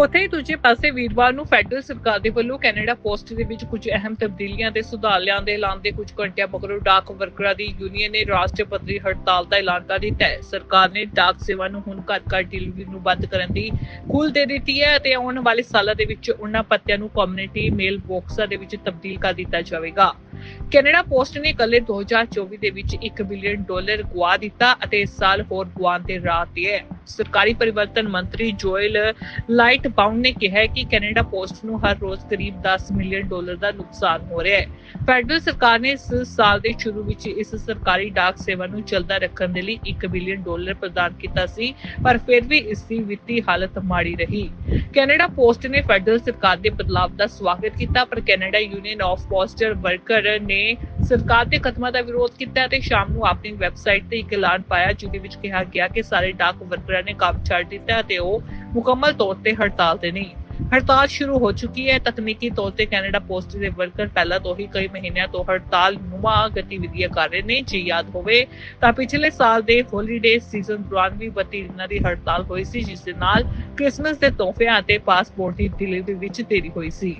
ਉੱਥੇ ਹੀ ਦੂਜੇ ਪਾਸੇ ਵੀਰਵਾਰ ਨੂੰ ਫੈਡਰਲ ਸਰਕਾਰ ਦੇ ਵੱਲੋਂ ਕੈਨੇਡਾ ਪੋਸਟ ਦੇ ਵਿੱਚ ਕੁਝ ਅਹਿਮ ਤਬਦੀਲੀਆਂ ਤੇ ਸੁਧਾਰ ਦੇ ਐਲਾਨ ਦੇ ਕੁਝ ਘੰਟਿਆਂ ਮਗਰੋਂ ਡਾਕ ਵਰਕਰਾਂ ਦੀ ਯੂਨੀਅਨ ਨੇ ਰਾਸ਼ਟਰੀ ਪੱਧਰੀ ਹੜਤਾਲ ਦਾ ਐਲਾਨ ਕਰ ਦਿੱਤਾ ਹੈ। ਸਰਕਾਰ ਨੇ ਡਾਕ ਸੇਵਾ ਨੂੰ ਹੁਣ ਘਰ ਘਰ ਡਿਲੀਵਰੀ ਨੂੰ ਬੰਦ ਕਰਨ ਦੀ ਖੁੱਲ੍ਹ ਦੇ ਦਿੱਤੀ ਹੈ ਅਤੇ ਆਉਣ ਵਾਲੇ ਸਾਲਾਂ ਦੇ ਵਿੱਚ ਉਹਨਾਂ ਪੱਤਿਆਂ ਨੂੰ ਕਮਿਊਨਿਟੀ ਮੇਲ ਬਾਕਸਾਂ ਦੇ ਵਿੱਚ ਤਬਦੀਲ ਕਰ ਦਿੱਤਾ ਜਾਵੇਗਾ। ਕੈਨੇਡਾ ਪੋਸਟ ਨੇ ਕੱਲੇ 2024 ਦੇ ਵਿੱਚ 1 ਬਿਲੀਅਨ ਡਾਲਰ ਗਵਾ ਦਿੱਤਾ ਅਤੇ ਇਸ ਸਾਲ ਹੋਰ ਗਵਾਉਣ ਦੇ ਰਾਹ ਤੇ ਹੈ। ਸਰਕਾਰੀ ਪਰਿਵਰਤਨ ਮੰਤਰੀ ਜੋਇਲ ਲਾਈਟ ਬਾਉਂਡ ਨੇ ਕਿਹਾ ਕਿ ਕੈਨੇਡਾ ਪੋਸਟ ਨੂੰ ਹਰ ਰੋਜ਼ ਕਰੀਬ 10 ਮਿਲੀਅਨ ਡਾਲਰ ਦਾ ਨੁਕਸਾਨ ਹੋ ਰਿਹਾ ਹੈ। ਫੈਡਰਲ ਸਰਕਾਰ ਨੇ ਇਸ ਸਾਲ ਦੇ ਸ਼ੁਰੂ ਵਿੱਚ ਇਸ ਸਰਕਾਰੀ ਡਾਕ ਸੇਵਾ ਨੂੰ ਚੱਲਦਾ ਰੱਖਣ ਦੇ ਲਈ 1 ਬਿਲੀਅਨ ਡਾਲਰ ਪ੍ਰਦਾਨ ਕੀਤਾ ਸੀ, ਪਰ ਫਿਰ ਵੀ ਇਸ ਦੀ ਵਿੱਤੀ ਹਾਲਤ ਮਾੜੀ ਰਹੀ। ਕੈਨੇਡਾ ਪੋਸਟ ਨੇ ਫੈਡਰਲ ਸਰਕਾਰ ਦੇ ਬਦਲਾਅ ਦਾ ਸਵਾਗਤ ਕੀਤਾ, ਪਰ Canada Union of Postal worker ਨੇ ਸਰਕਾਰ ਦੇ ਕਦਮਾਂ ਦਾ ਵਿਰੋਧ ਕੀਤਾ ਅਤੇ ਸ਼ਾਮ ਨੂੰ ਆਪਣੀ ਵੈਬਸਾਈਟ ਤੇ ਇੱਕ ਐਲਾਨ ਪਾਇਆ, ਜਿਹਦੇ ਵਿੱਚ ਕਿਹਾ ਗਿਆ ਕਿ ਸਾਰੇ ਡਾਕ ਵਰਕਰਾਂ ਨੇ ਕੰਮ ਛੱਡ ਦਿੱਤਾ ਅਤੇ ਉਹ ਮੁਕੰਮਲ ਤੌਰ ਤੇ ਹੜਤਾਲ ਤੇ ਨਹੀਂ। ਹੜਤਾਲ ਸ਼ੁਰੂ ਹੋ ਚੁੱਕੀ ਹੈ। ਤਕਨੀਕੀ ਤੌਰ ਤੇ ਕੈਨੇਡਾ ਪੋਸਟ ਦੇ ਵਰਕਰ ਪਹਿਲਾਂ ਤੋਂ ਹੀ ਕਈ ਮਹੀਨਿਆਂ ਤੋਂ ਹੜਤਾਲ ਨੁਮਾ ਗਤੀਵਿਧੀਆਂ ਕਰ ਰਹੇ ਨੇ। ਜੇ ਯਾਦ ਹੋਵੇ ਤਾਂ ਪਿਛਲੇ ਸਾਲ ਦੇ ਹੌਲੀਡੇ ਸੀਜ਼ਨ ਦੌਰਾਨ ਵੀ 32 ਦਿਨਾਂ ਦੀ ਹੜਤਾਲ ਹੋਈ ਸੀ, ਜਿਸ ਦੇ ਨਾਲ ਕ੍ਰਿਸਮਸ ਦੇ ਤੋਹਫਿਆਂ ਅਤੇ ਪਾਸਪੋਰਟ ਦੀ ਡਿਲੀਵਰੀ ਵਿੱਚ ਦੇਰੀ ਹੋਈ ਸੀ।